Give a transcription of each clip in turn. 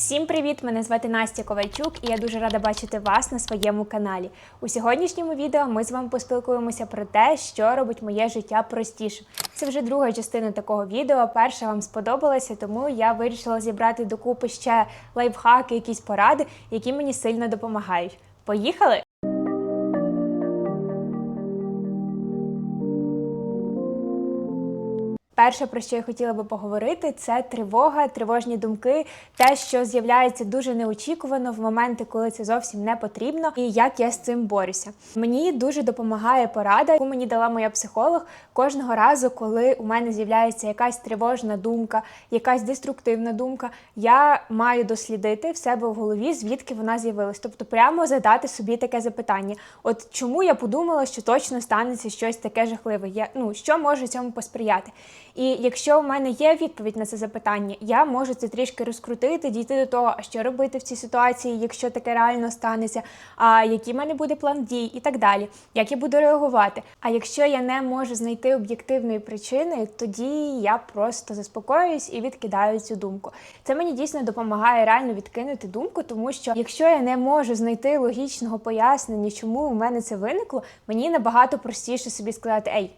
Всім привіт! Мене звати Настя Ковальчук, і я дуже рада бачити вас на своєму каналі. У сьогоднішньому відео ми з вами поспілкуємося про те, що робить моє життя простіше. Це вже друга частина такого відео. Перша вам сподобалася, тому я вирішила зібрати докупи ще лайфхаки, якісь поради, які мені сильно допомагають. Поїхали! Перше, про що я хотіла би поговорити, це тривога, тривожні думки, те, що з'являється дуже неочікувано в моменти, коли це зовсім не потрібно, і як я з цим борюся. Мені дуже допомагає порада, яку мені дала моя психолог кожного разу, коли у мене з'являється якась тривожна думка, якась деструктивна думка. Я маю дослідити в себе в голові, звідки вона з'явилась. Тобто, прямо задати собі таке запитання: от чому я подумала, що точно станеться щось таке жахливе? Я ну що може цьому посприяти? І якщо в мене є відповідь на це запитання, я можу це трішки розкрутити, дійти до того, що робити в цій ситуації, якщо таке реально станеться, а який в мене буде план дій і так далі, як я буду реагувати. А якщо я не можу знайти об'єктивної причини, тоді я просто заспокоююсь і відкидаю цю думку. Це мені дійсно допомагає реально відкинути думку, тому що якщо я не можу знайти логічного пояснення, чому у мене це виникло, мені набагато простіше собі сказати Ей.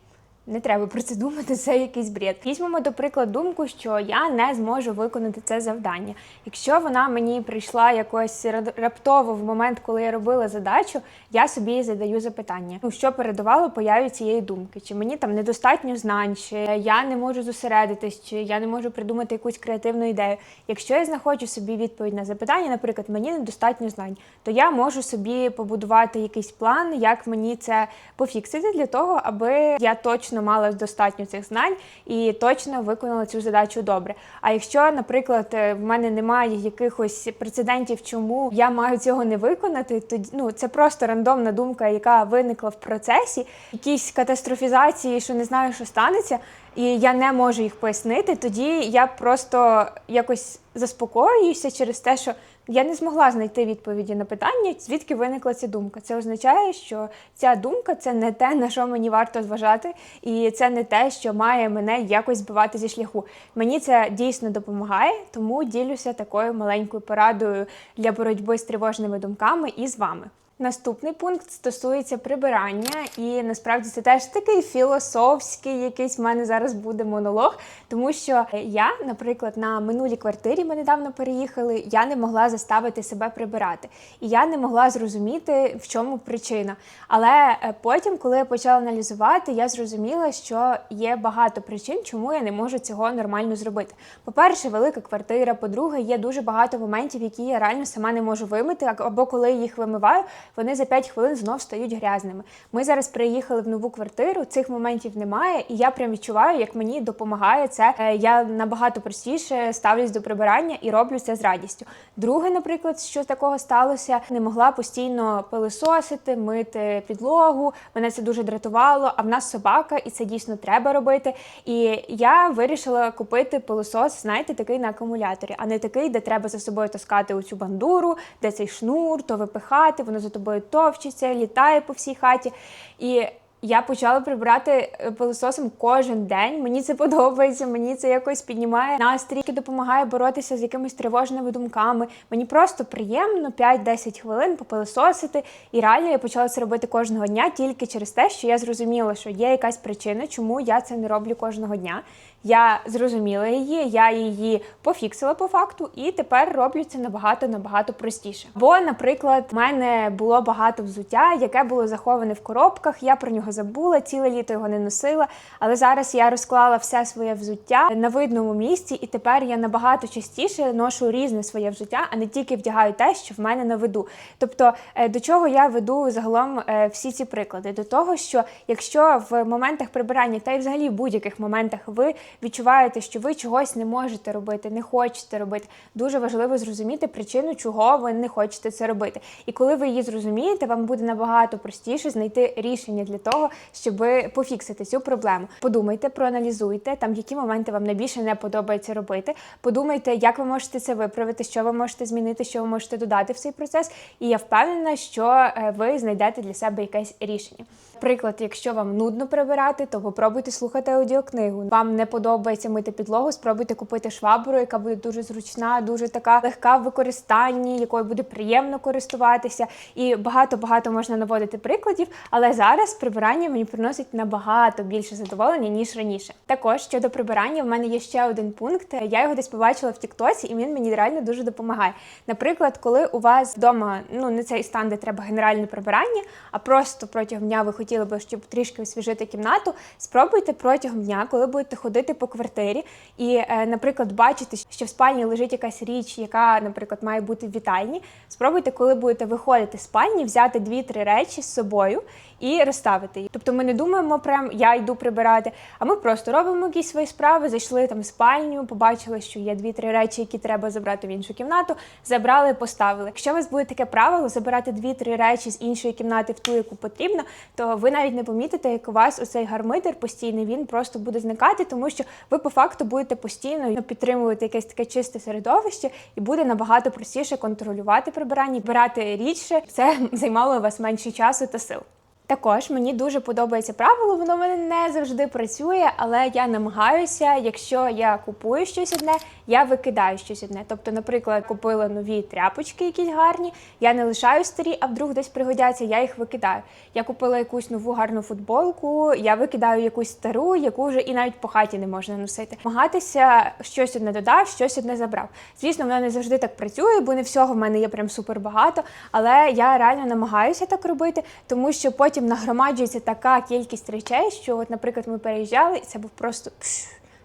Не треба про це думати, це якийсь бред. Візьмемо, до прикладу, думку, що я не зможу виконати це завдання. Якщо вона мені прийшла якось раптово в момент, коли я робила задачу, я собі задаю запитання: ну що передувало появі цієї думки? Чи мені там недостатньо знань, чи я не можу зосередитись, чи я не можу придумати якусь креативну ідею. Якщо я знаходжу собі відповідь на запитання, наприклад, мені недостатньо знань, то я можу собі побудувати якийсь план, як мені це пофіксити для того, аби я точно точно мала достатньо цих знань і точно виконала цю задачу добре. А якщо, наприклад, е, в мене немає якихось прецедентів, чому я маю цього не виконати, то ну це просто рандомна думка, яка виникла в процесі, якісь катастрофізації, що не знаю, що станеться, і я не можу їх пояснити, тоді я просто якось заспокоююся через те, що я не змогла знайти відповіді на питання, звідки виникла ця думка. Це означає, що ця думка це не те, на що мені варто зважати, і це не те, що має мене якось збивати зі шляху. Мені це дійсно допомагає, тому ділюся такою маленькою порадою для боротьби з тривожними думками і з вами. Наступний пункт стосується прибирання, і насправді це теж такий філософський, якийсь в мене зараз буде монолог, тому що я, наприклад, на минулій квартирі ми недавно переїхали, я не могла заставити себе прибирати, і я не могла зрозуміти, в чому причина. Але е, потім, коли я почала аналізувати, я зрозуміла, що є багато причин, чому я не можу цього нормально зробити. По-перше, велика квартира. По-друге, є дуже багато моментів, які я реально сама не можу вимити, або коли їх вимиваю вони за 5 хвилин знов стають грязними. Ми зараз приїхали в нову квартиру, цих моментів немає, і я прям відчуваю, як мені допомагає це. Е, я набагато простіше ставлюсь до прибирання і роблю це з радістю. Друге, наприклад, що такого сталося, не могла постійно пилисосити, мити підлогу. Мене це дуже дратувало. А в нас собака, і це дійсно треба робити. І я вирішила купити пилосос, знаєте, такий на акумуляторі, а не такий, де треба за собою таскати оцю бандуру, де цей шнур, то випихати, воно за тобою товчиться, літає по всій хаті. І я почала прибирати е, пилососом кожен день. Мені це подобається, мені це якось піднімає настрій, допомагає боротися з якимись тривожними думками. Мені просто приємно 5-10 хвилин попилососити. І реально я почала це робити кожного дня тільки через те, що я зрозуміла, що є якась причина, чому я це не роблю кожного дня. Я зрозуміла її, я її пофіксила по факту, і тепер роблю це набагато набагато простіше. Бо, наприклад, в мене було багато взуття, яке було заховане в коробках. Я про нього забула, ціле літо його не носила. Але зараз я розклала все своє взуття на видному місці, і тепер я набагато частіше ношу різне своє взуття, а не тільки вдягаю те, що в мене на виду. Тобто, е, до чого я веду загалом е, всі ці приклади? До того, що якщо в моментах прибирання та й взагалі в будь-яких моментах ви відчуваєте, що ви чогось не можете робити, не хочете робити. Дуже важливо зрозуміти причину, чого ви не хочете це робити. І коли ви її зрозумієте, вам буде набагато простіше знайти рішення для того, щоб пофіксити цю проблему. Подумайте, проаналізуйте там, які моменти вам найбільше не подобається робити. Подумайте, як ви можете це виправити, що ви можете змінити, що ви можете додати в цей процес. І я впевнена, що е, ви знайдете для себе якесь рішення. Наприклад, якщо вам нудно прибирати, то попробуйте слухати аудіокнигу. Вам не подобається мити підлогу, спробуйте купити швабру, яка буде дуже зручна, дуже така легка в використанні, якою буде приємно користуватися. І багато-багато можна наводити прикладів. Але зараз прибирання мені приносить набагато більше задоволення ніж раніше. Також щодо прибирання, в мене є ще один пункт. Я його десь побачила в Тіктоці, і він мені реально дуже допомагає. Наприклад, коли у вас вдома ну не цей стан, де треба генеральне прибирання, а просто протягом дня ви хотіли би, щоб трішки освіжити кімнату, спробуйте протягом дня, коли будете ходити по квартирі, і, е, наприклад, бачите, що в спальні лежить якась річ, яка, наприклад, має бути в вітальні. Спробуйте, коли будете виходити з спальні, взяти дві-три речі з собою і розставити їх. Тобто ми не думаємо, прям я йду прибирати, а ми просто робимо якісь свої справи, зайшли там в спальню, побачили, що є дві-три речі, які треба забрати в іншу кімнату, забрали, поставили. Якщо у вас буде таке правило забирати дві-три речі з іншої кімнати в ту, яку потрібно, то ви навіть не помітите, як у вас оцей гармидер постійний він просто буде зникати, тому що ви по факту будете постійно підтримувати якесь таке чисте середовище, і буде набагато простіше контролювати прибирання, брати рідше. Це займало у вас менше часу та сил. Також мені дуже подобається правило, воно в мене не завжди працює, але я намагаюся, якщо я купую щось одне, я викидаю щось одне. Тобто, наприклад, купила нові тряпочки, якісь гарні, я не лишаю старі, а вдруг десь пригодяться, я їх викидаю. Я купила якусь нову гарну футболку, я викидаю якусь стару, яку вже і навіть по хаті не можна носити. Намагатися щось одне додав, щось одне забрав. Звісно, воно не завжди так працює, бо не всього в мене є прям супер багато, але я реально намагаюся так робити, тому що потім нагромаджується така кількість речей, що, от, наприклад, ми переїжджали, і це був просто.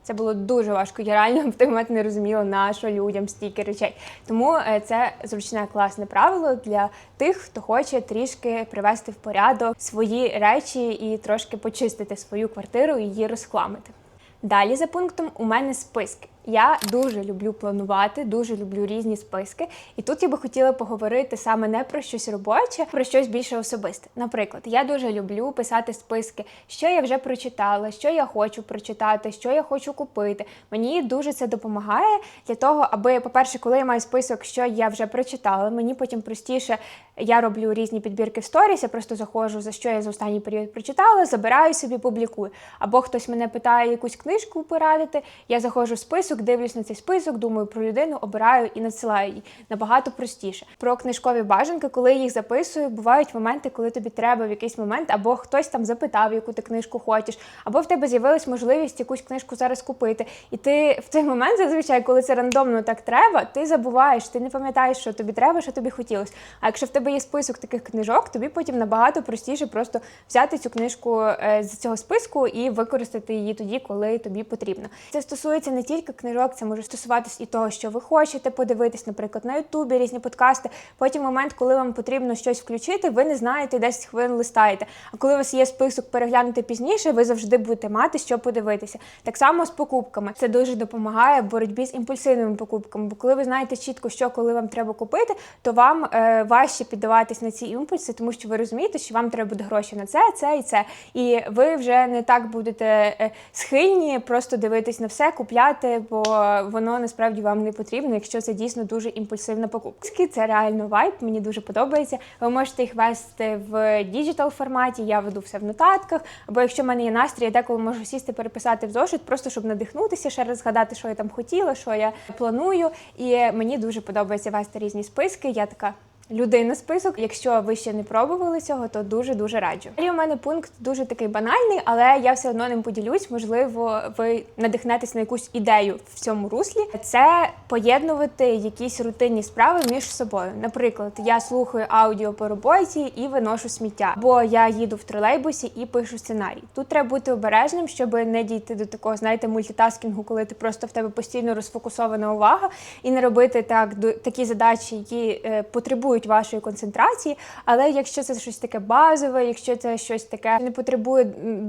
Це було дуже важко. Я реально в той момент не розуміла, на що людям стільки речей. Тому е, це зручне класне правило для тих, хто хоче трішки привести в порядок свої речі і трошки почистити свою квартиру і її розхламити. Далі за пунктом у мене списки. Я дуже люблю планувати, дуже люблю різні списки. І тут я би хотіла поговорити саме не про щось робоче, а про щось більше особисте. Наприклад, я дуже люблю писати списки, що я вже прочитала, що я хочу прочитати, що я хочу купити. Мені дуже це допомагає для того, аби, по-перше, коли я маю список, що я вже прочитала, мені потім простіше я роблю різні підбірки в сторіс, я просто заходжу, за що я за останній період прочитала, забираю собі, публікую. Або хтось мене питає якусь книжку порадити, я заходжу в список, дивлюсь на цей список, думаю про людину, обираю і надсилаю їй. Набагато простіше. Про книжкові бажанки, коли їх записую, бувають моменти, коли тобі треба в якийсь момент, або хтось там запитав, яку ти книжку хочеш, або в тебе з'явилась можливість якусь книжку зараз купити. І ти в цей момент, зазвичай, коли це рандомно так треба, ти забуваєш, ти не пам'ятаєш, що тобі треба, що тобі хотілося. А якщо в тебе є список таких книжок, тобі потім набагато простіше просто взяти цю книжку е, з цього списку і використати її тоді, коли тобі потрібно. Це стосується не тільки книжок, це може стосуватись і того, що ви хочете подивитись, наприклад, на Ютубі різні подкасти. Потім момент, коли вам потрібно щось включити, ви не знаєте, 10 хвилин листаєте. А коли у вас є список переглянути пізніше, ви завжди будете мати що подивитися. Так само з покупками. Це дуже допомагає в боротьбі з імпульсивними покупками. Бо коли ви знаєте чітко, що коли вам треба купити, то вам е, важче піддаватись на ці імпульси, тому що ви розумієте, що вам треба буде гроші на це, це і це. І ви вже не так будете е, схильні просто дивитись на все, купляти, бо воно насправді вам не потрібно, якщо це дійсно дуже імпульсивна покупка. Це реально вайб, мені дуже подобається. Ви можете їх вести в діджитал форматі, я веду все в нотатках. Або якщо в мене є настрій, я деколи можу сісти, переписати в зошит, просто щоб надихнутися, ще раз згадати, що я там хотіла, що я планую. І мені дуже подобається вести різні списки. Я така. Людина список. Якщо ви ще не пробували цього, то дуже дуже раджу. Далі у мене пункт дуже такий банальний, але я все одно ним поділюсь. Можливо, ви надихнетесь на якусь ідею в цьому руслі. Це поєднувати якісь рутинні справи між собою. Наприклад, я слухаю аудіо по роботі і виношу сміття, бо я їду в тролейбусі і пишу сценарій. Тут треба бути обережним, щоб не дійти до такого, знаєте, мультитаскінгу, коли ти просто в тебе постійно розфокусована увага, і не робити так такі задачі, які е, потребують вашої концентрації. Але якщо це щось таке базове, якщо це щось таке не потребує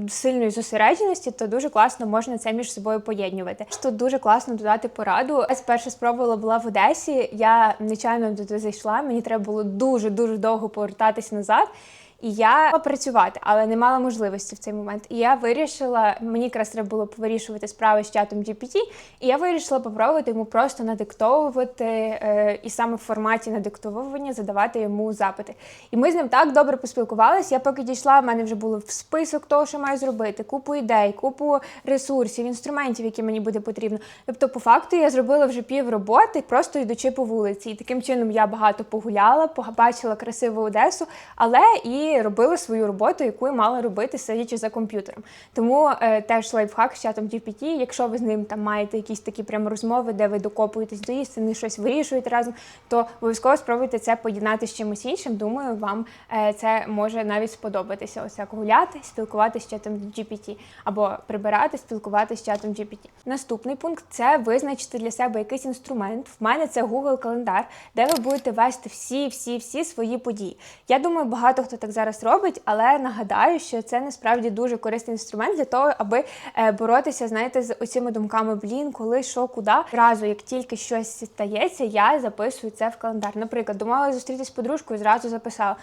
сильної зосередженості, то дуже класно можна це між собою поєднувати. Тут дуже класно додати пораду. Я спершу спробувала була в Одесі. Я нечайно туди зайшла. Мені треба було дуже дуже довго повертатись назад. І я працювати, але не мала можливості в цей момент. І я вирішила, мені якраз треба було вирішувати справи з чатом GPT, і я вирішила попробувати йому просто надиктовувати е, і саме в форматі надиктовування задавати йому запити. І ми з ним так добре поспілкувалися. Я поки дійшла, в мене вже було в список того, що маю зробити, купу ідей, купу ресурсів, інструментів, які мені буде потрібно. Тобто, по факту, я зробила вже пів роботи, просто йдучи по вулиці. І таким чином я багато погуляла, побачила красиву Одесу, але і робила свою роботу, яку я мала робити, сидячи за комп'ютером. Тому е, теж лайфхак з чатом GPT, якщо ви з ним там маєте якісь такі прямо розмови, де ви докопуєтесь до істини, щось вирішуєте разом, то обов'язково спробуйте це поєднати з чимось іншим. Думаю, вам е, це може навіть сподобатися. Ось як гуляти, спілкуватися з чатом GPT, або прибирати, спілкуватися з чатом GPT. Наступний пункт це визначити для себе якийсь інструмент. В мене це Google календар, де ви будете вести всі, всі, всі свої події. Я думаю, багато хто так зараз робить, але нагадаю, що це насправді дуже корисний інструмент для того, аби е, боротися, знаєте, з оцими думками блін, коли що, куди. Зразу, як тільки щось стається, я записую це в календар. Наприклад, думала зустрітися з подружкою, зразу записала.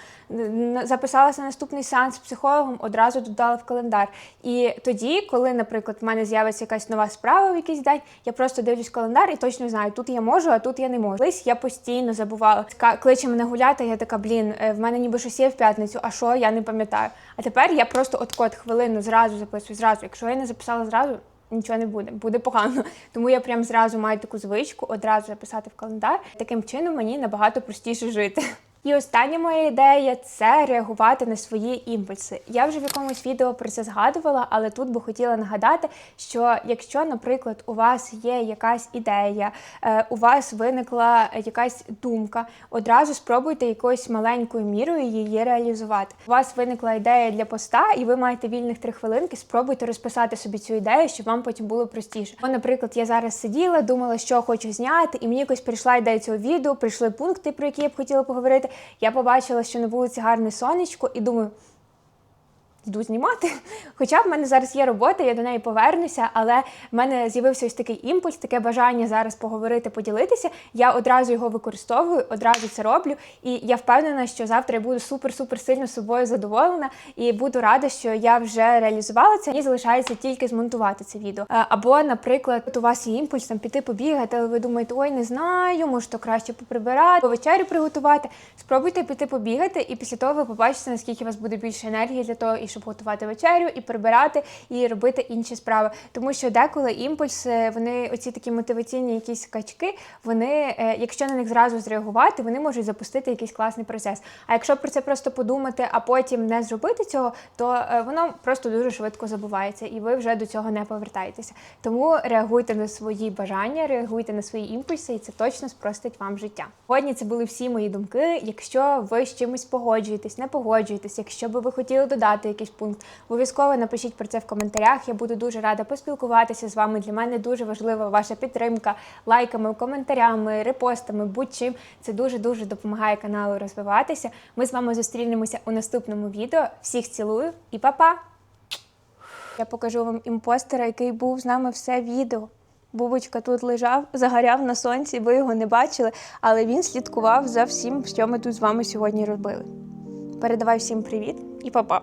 Записалася на наступний сеанс з психологом, одразу додала в календар. І тоді, коли, наприклад, в мене з'явиться якась нова справа в якийсь день, я просто дивлюсь календар і точно знаю, тут я можу, а тут я не можу. Колись я постійно забувала. Кличе мене гуляти, я така, блін, е, в мене ніби щось є в п'ятницю, а що я не пам'ятаю. А тепер я просто от код хвилину зразу записую, зразу. Якщо я не записала зразу. Нічого не буде, буде погано. Тому я прям зразу маю таку звичку одразу записати в календар. Таким чином мені набагато простіше жити. І остання моя ідея це реагувати на свої імпульси. Я вже в якомусь відео про це згадувала, але тут би хотіла нагадати, що якщо, наприклад, у вас є якась ідея, е, у вас виникла якась думка, одразу спробуйте якоюсь маленькою мірою її реалізувати. У вас виникла ідея для поста, і ви маєте вільних три хвилинки. Спробуйте розписати собі цю ідею, щоб вам потім було простіше. Бо, наприклад, я зараз сиділа, думала, що хочу зняти, і мені якось прийшла ідея цього відео, прийшли пункти, про які я б хотіла поговорити. Я побачила, що на вулиці гарне сонечко, і думаю. Йду знімати. Хоча в мене зараз є робота, я до неї повернуся, але в мене з'явився ось такий імпульс, таке бажання зараз поговорити, поділитися. Я одразу його використовую, одразу це роблю. І я впевнена, що завтра я буду супер-супер сильно собою задоволена і буду рада, що я вже реалізувала це. Мені залишається тільки змонтувати це відео. Е, Або, наприклад, от у вас є імпульс там піти побігати, але ви думаєте, ой, не знаю, може то краще поприбирати, по вечерю приготувати. Спробуйте піти побігати, і після того ви побачите, наскільки у вас буде більше енергії для того, і щоб готувати вечерю, і прибирати, і робити інші справи. Тому що деколи імпульси, вони оці такі мотиваційні якісь скачки, вони, е, якщо на них зразу зреагувати, вони можуть запустити якийсь класний процес. А якщо про це просто подумати, а потім не зробити цього, то е, воно просто дуже швидко забувається, і ви вже до цього не повертаєтеся. Тому реагуйте на свої бажання, реагуйте на свої імпульси, і це точно спростить вам життя. Сьогодні це були всі мої думки. Якщо ви з чимось погоджуєтесь, не погоджуєтесь, якщо би ви хотіли додати якийсь пункт, обов'язково напишіть про це в коментарях. Я буду дуже рада поспілкуватися з вами. Для мене дуже важлива ваша підтримка лайками, коментарями, репостами, будь-чим. Це дуже дуже допомагає каналу розвиватися. Ми з вами зустрінемося у наступному відео. Всіх цілую і па-па! Я покажу вам імпостера, який був з нами все відео. Бубочка тут лежав, загоряв на сонці, ви його не бачили, але він слідкував за всім, що ми тут з вами сьогодні робили. Передавай всім привіт і па-па!